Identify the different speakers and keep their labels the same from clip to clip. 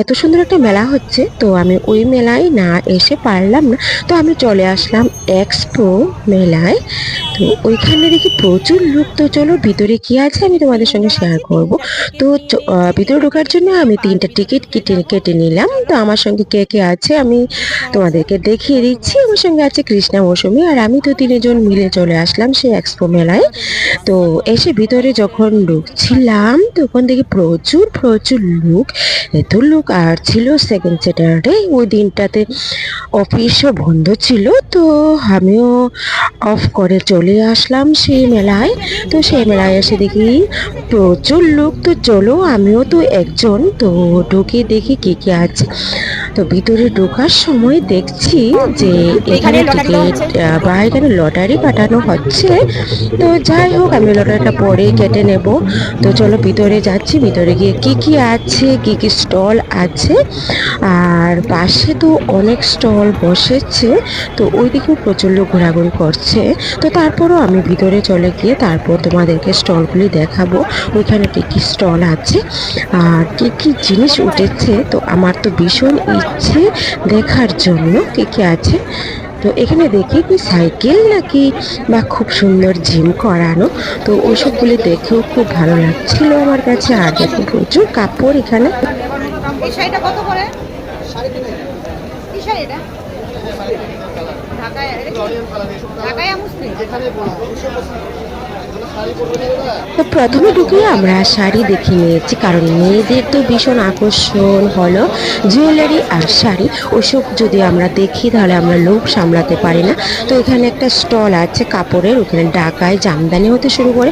Speaker 1: এত সুন্দর একটা মেলা হচ্ছে, তো আমি ওই মেলায় না এসে পারলাম না। তো আমি চলে আসলাম এক্সপো মেলায়। তো ওইখানে দেখি প্রচুর লোক, তো চলো ভিতরে কি আছে আমি তোমাদের সঙ্গে শেয়ার করব। তো ভিতরে ঢোকার জন্য আমি তিনটা টিকিট কেটে কেটে নিলাম। তো আমার সঙ্গে কে কে আছে আমি তোমাদেরকে দেখিয়ে দিচ্ছি। আমার সঙ্গে আছে কৃষ্ণা মৌসুমী আর আমি তো তিনজন মিলে চলে আসলাম সেই এক্সপো মেলায়। তো এসে ভিতরে যখন ঢুকছিলাম, তখন দেখি প্রচুর প্রচুর লোক। এত লোক আর ছিল সেকেন্ড স্যাটারডে ওই দিনটাতে অফিসও বন্ধ ছিল, তো আমিও অফ করে চলে আসলাম সেই মেলায়। তো সেই মেলায় এসে দেখি প্রচুর লোক, তো চলো আমিও তো একজন, তো ঢুকে দেখি কী কী আছে। তো ভিতরে ঢোকার সময় দেখছি যে এখানে টিকিট বা এখানে লটারি কাটানো হচ্ছে। তো যাই হোক আমি লটারিটা পরে কেটে নেব। তো চলো ভিতরে যাচ্ছি। ভিতরে গিয়ে কি কি আছে কি কি স্টল আছে। আর পাশে তো অনেক স্টল বসেছে। তো ওই দিকেও প্রচুর লোক ঘোরাঘুরি করছে। তো তারপরও আমি ভিতরে চলে গিয়ে তারপর তোমাদেরকে স্টলগুলি দেখাবো। ওইখানে কি কি স্টল আছে আর কি কি জিনিস উঠেছে। তো আমার তো ভীষণ ইচ্ছে দেখার জন্য কি কি আছে। তো এখানে দেখি কি সাইকেল নাকি বা খুব সুন্দর জিম করানো। তো ওইসবগুলি দেখেও খুব ভালো লাগছিল আমার কাছে। আর দেখো প্রচুর কাপড় এখানে।
Speaker 2: এই কত করে এটা? ঢাকায় এটা কি? ঢাকায় মুসলিম
Speaker 1: তো প্রথমে ঢুকে আমরা শাড়ি দেখে নিয়েছি, কারণ মেয়েদের তো ভীষণ আকর্ষণ হলো জুয়েলারি আর শাড়ি। ওসব যদি আমরা দেখি, তাহলে আমরা লোভ সামলাতে পারি না। তো এখানে একটা স্টল আছে কাপড়ের, ওখানে ঢাকায় জামদানি হতে শুরু করে।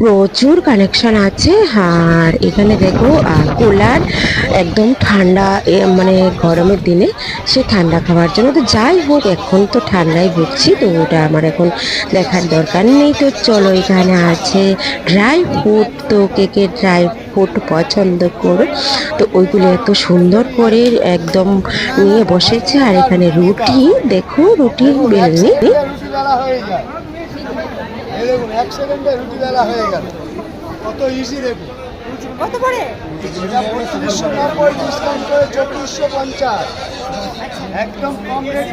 Speaker 1: প্রচুর কালেকশন আছে। আর এখানে দেখো কুলার একদম ঠান্ডা মানে গরমের দিনে সে ঠান্ডা খাওয়ার জন্য। তো যাই হোক, এখন তো ঠান্ডায় ভুগছি, তো ওটা আমার এখন দেখার দরকার নেই। তো চলো এখানে আছে। ড্রাই ফ্রুট তো কে কে ড্রাই ফ্রুট পছন্দ করো? তো ওইগুলো এত সুন্দর করে একদম নিয়ে বসেছে। আর এখানে রুটি, দেখো রুটি বেলনি।
Speaker 3: এক সেকেন্ডে রুটি বেলা হয়ে গেল। কত ইজি দেখুন।
Speaker 2: কত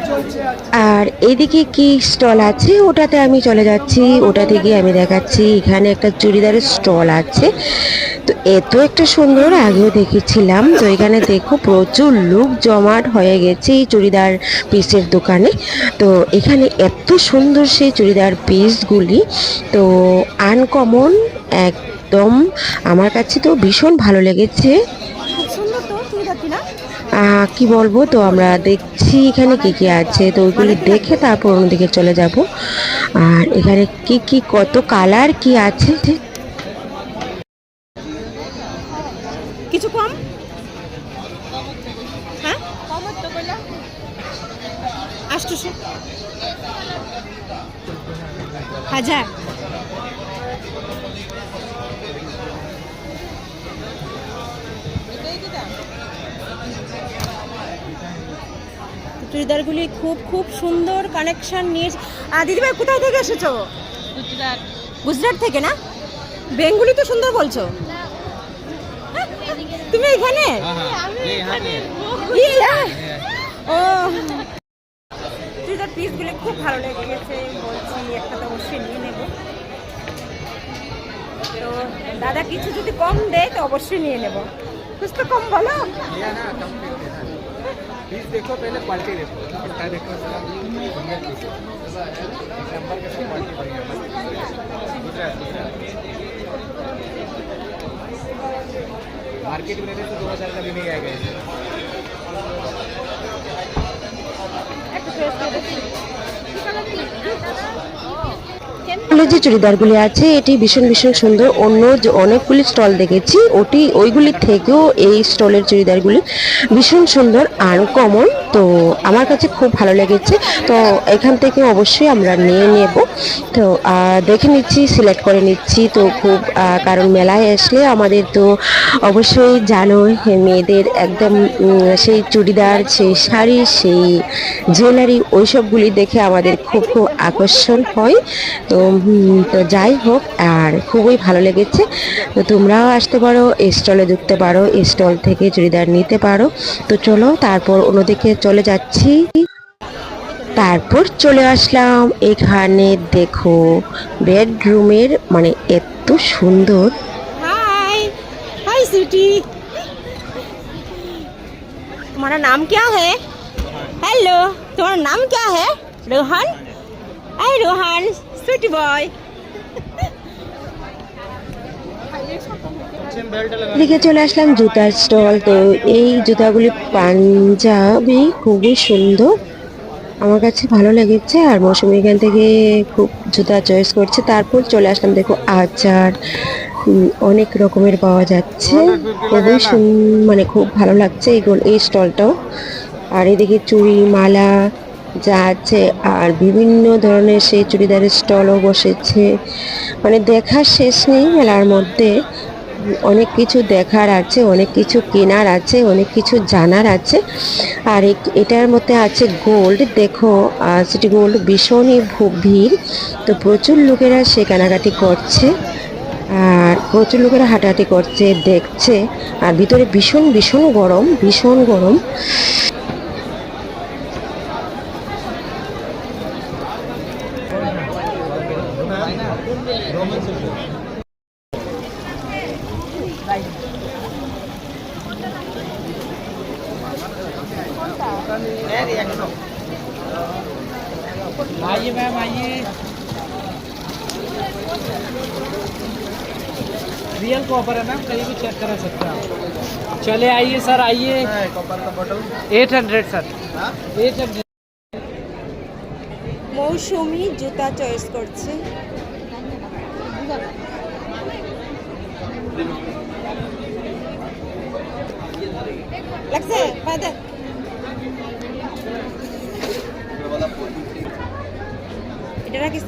Speaker 3: চলছে আর
Speaker 1: এদিকে কি স্টল আছে? ওটাতে আমি চলে যাচ্ছি। ওটা থেকে আমি দেখাচ্ছি। এখানে একটা চুড়িদারের স্টল আছে। তো এত একটা সুন্দর আগেও দেখেছিলাম। তো এখানে দেখো প্রচুর লোক জমাট হয়ে গেছে এই চুড়িদার পিসের দোকানে। তো এখানে এত সুন্দর সেই চুড়িদার পিসগুলি তো আনকমন একদম। আমার কাছে তো ভীষণ ভালো লেগেছে। কি বলব তো আমরা দেখছি এখানে কি কি আছে। তো ওইগুলি দেখে তারপর অন্যদিকে চলে যাব। আর এখানে কি কি কত কালার কি আছে?
Speaker 2: চুড়িদারগুলি খুব খুব সুন্দর কানেকশন আর দিদিভাই কোথায় থেকে এসেছ? গুজরাট। থেকে না? বেঙ্গুলি তো সুন্দর বলছো। তুমি এখানে? হ্যাঁ। ও। চুড়িদার পিসগুলি খুব ভালো লেগেছে বলছি একটা তো অবশ্যই নিয়ে নেব। তো দাদা কিছু যদি কম দেয় তো অবশ্যই নিয়ে নেব। কিছু তো কম
Speaker 3: বলো। देखो, पहले क्वालिटी देखो। पट्टा देखो मार्केट में तो दो हज़ार का भी नहीं आएगा इसे
Speaker 1: এগুলো যে চুড়িদারগুলি আছে, এটি ভীষণ ভীষণ সুন্দর। অন্য যে অনেকগুলি স্টল দেখেছি, ওটি ওইগুলির থেকেও এই স্টলের চুড়িদারগুলি ভীষণ সুন্দর আনকমন তো আমার কাছে খুব ভালো লেগেছে। তো এখান থেকে অবশ্যই আমরা নিয়ে নেব। তো দেখে নিচ্ছি সিলেক্ট করে নিচ্ছি। তো খুব কারণ মেলায় আসলে আমাদের তো অবশ্যই জানো মেয়েদের একদম সেই চুড়িদার, সেই শাড়ি, সেই জুয়েলারি ওইসবগুলি দেখে আমাদের খুব খুব আকর্ষণ হয়। তো তো যাই হোক, আর খুবই ভালো লেগেছে। তো তোমরাও আসতে পারো স্টলে ঢুকতে পারো স্টল থেকে চুড়িদার নিতে পারো। তো চলো, তারপর অন্যদিকে চলে যাচ্ছি। তারপর চলে আসলাম। এখানে দেখো বেডরুমের মানে এত সুন্দর।
Speaker 2: হাই হাই সুটি তোমার নাম কে হ্যালো তোমার নাম ক্যা হে রোহান? আই রোহান সুটি বয়
Speaker 1: এদিকে চলে আসলাম জুতার স্টল। তো এই জুতাগুলি পাঞ্জাবি, খুবই সুন্দর। আমার কাছে ভালো লেগেছে আর মৌসুমি এখান থেকে খুব জুতা চয়েস করছে। তারপর চলে আসলাম, দেখো, আচার। অনেক রকমের পাওয়া যাচ্ছে। খুবই মানে খুব ভালো লাগছে এগুলো এই স্টলটাও। আর এদিকে চুড়ি মালা যা আছে, আর বিভিন্ন ধরনের সেই চুড়িদারের স্টলও বসেছে। মানে দেখার শেষ নেই মেলার মধ্যে। অনেক কিছু দেখার আছে, অনেক কিছু কেনার আছে, অনেক কিছু জানার আছে। আর এটার মধ্যে আছে গোল্ড দেখো সিটি গোল্ড ভীষণই ভিড়। তো প্রচুর লোকেরা সে কেনাকাটি করছে, আর প্রচুর লোকেরা হাঁটাহাঁটি করছে, দেখছে। আর ভিতরে ভীষণ ভীষণ গরম ভীষণ গরম।
Speaker 3: आइए मैम आइए रियल कॉपर है मैम कहीं भी चेक करा सकते हैं आप चले आइए सर आइए कॉपर का bottle eight hundred sir eight hundred
Speaker 2: Mousumi জুতা চয়েস করছে লাগছে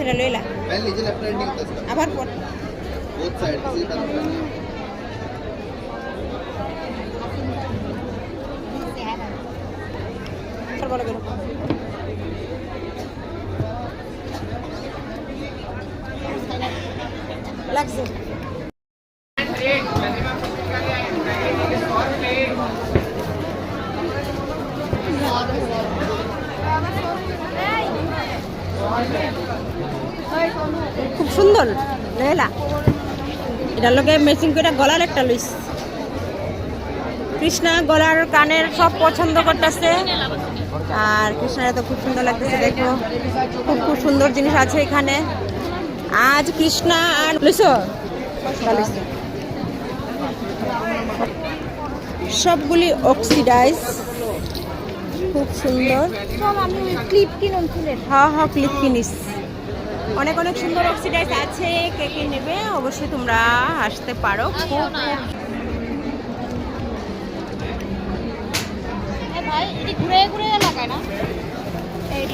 Speaker 2: ছেড়ে লইলা। আবার পর। লাগছে। খুব সুন্দর লেলা। এটার লগে ম্যাচিং করে গলার একটা লইস। কৃষ্ণা গলার কানের সব পছন্দ করতেছে। আর কৃষ্ণার তো খুব সুন্দর লাগতেছে দেখো। খুব খুব সুন্দর জিনিস আছে এখানে। আজ কৃষ্ণা আর লইছো সবগুলি অক্সিডাইজ খুব সুন্দর। হ্যাঁ হ্যাঁ ক্লিপ কিনিস। অনেক অনেক সুন্দর অক্সিডাইজ আছে কে কে নেবে অবশ্যই তোমরা আসতে পারো। খুব
Speaker 4: ভাই ঘুরে ঘুরে লাগায় না
Speaker 2: এই-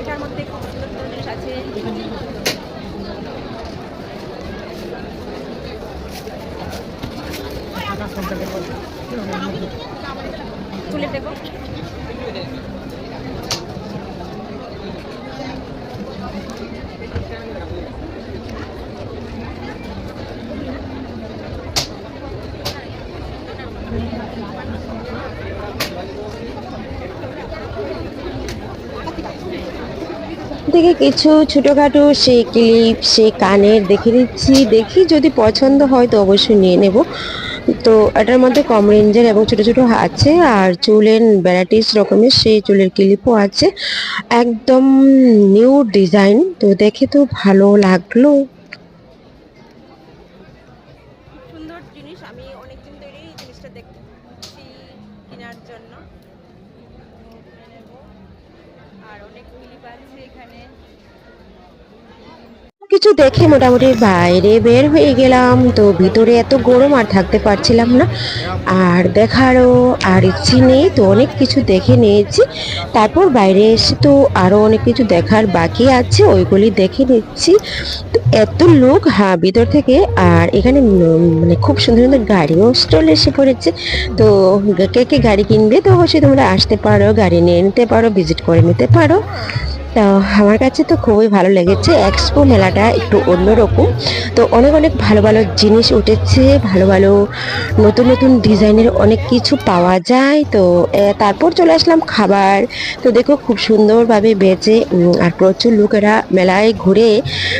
Speaker 2: এটার মধ্যে খুব সুন্দর সুন্দর জিনিস আছে তুলে দেবো
Speaker 1: থেকে কিছু ছোটোখাটো সেই ক্লিপ সেই কানের দেখে নিচ্ছি। দেখি যদি পছন্দ হয় তো অবশ্যই নিয়ে নেব। তো এটার মধ্যে কম রেঞ্জের এবং ছোট ছোট আছে আর চুলের ভ্যারাইটিস রকমের সেই চুলের ক্লিপও আছে। একদম নিউ ডিজাইন তো দেখে তো ভালো লাগল। কিছু দেখে মোটামুটি বাইরে বের হয়ে গেলাম, তো ভিতরে এত গরম আর থাকতে পারছিলাম না। আর দেখারও আর ইচ্ছে নেই, তো অনেক কিছু দেখে নিয়েছি। তারপর বাইরে এসে তো আরও অনেক কিছু দেখার বাকি আছে, ওইগুলি দেখে নিচ্ছি। তো এত লোক হ্যাঁ ভিতর থেকে। আর এখানে মানে খুব সুন্দর সুন্দর গাড়িও স্টল এসে পড়েছে। তো কে কে গাড়ি কিনবে, তো অবশ্যই তোমরা আসতে পারো, গাড়ি নিয়ে নিতে পারো, ভিজিট করে নিতে পারো। তো আমার কাছে তো খুবই ভালো লেগেছে। এক্সপো মেলাটা একটু অন্যরকম। তো অনেক অনেক ভালো ভালো জিনিস উঠেছে ভালো ভালো নতুন নতুন ডিজাইনের অনেক কিছু পাওয়া যায়। তো তারপর চলে আসলাম খাবার। তো দেখো খুব সুন্দরভাবে বেচে আর প্রচুর লোকেরা মেলায় ঘুরে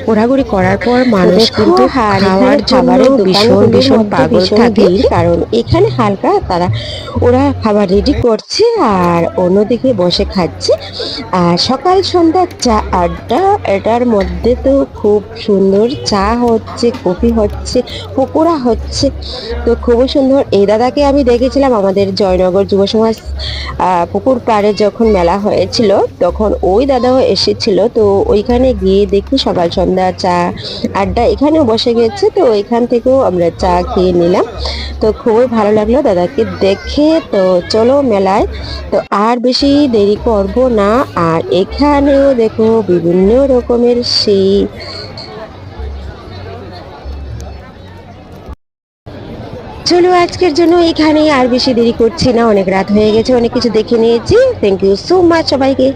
Speaker 1: ঘোরাঘুরি করার পর মানুষ কিন্তু খাওয়ার খাবারের ভীষণ ভীষণ পাগল থাকে। কারণ এখানে হালকা তারা ওরা খাবার রেডি করছে আর অন্যদিকে বসে খাচ্ছে। আর সকাল সন্ধ্যা চা আড্ডা, এটার মধ্যে তো খুব সুন্দর চা হচ্ছে, কফি হচ্ছে, পকোড়া হচ্ছে, তো খুবই সুন্দর। এই দাদাকে আমি দেখেছিলাম আমাদের জয়নগর যুব সমাজ পুকুর পাড়ে যখন মেলা হয়েছিল, তখন ওই দাদাও এসেছিল, তো ওইখানে গিয়ে দেখি সকাল সন্ধ্যা চা আড্ডা এখানেও বসে গেছে, তো ওইখান থেকেও আমরা চা খেয়ে নিলাম। তো খুবই ভালো লাগল দাদাকে দেখে, তো চলো মেলায়। তো আর বেশি দেরি করব না, আর এখানেও দেখো বিভিন্ন রকমের সেই চলো আজকের জন্য এখানেই আর বেশি দেরি করছি না, অনেক রাত হয়ে গেছে, অনেক কিছু দেখে নিয়েছি। থ্যাংক ইউ সো মাচ সবাইকে।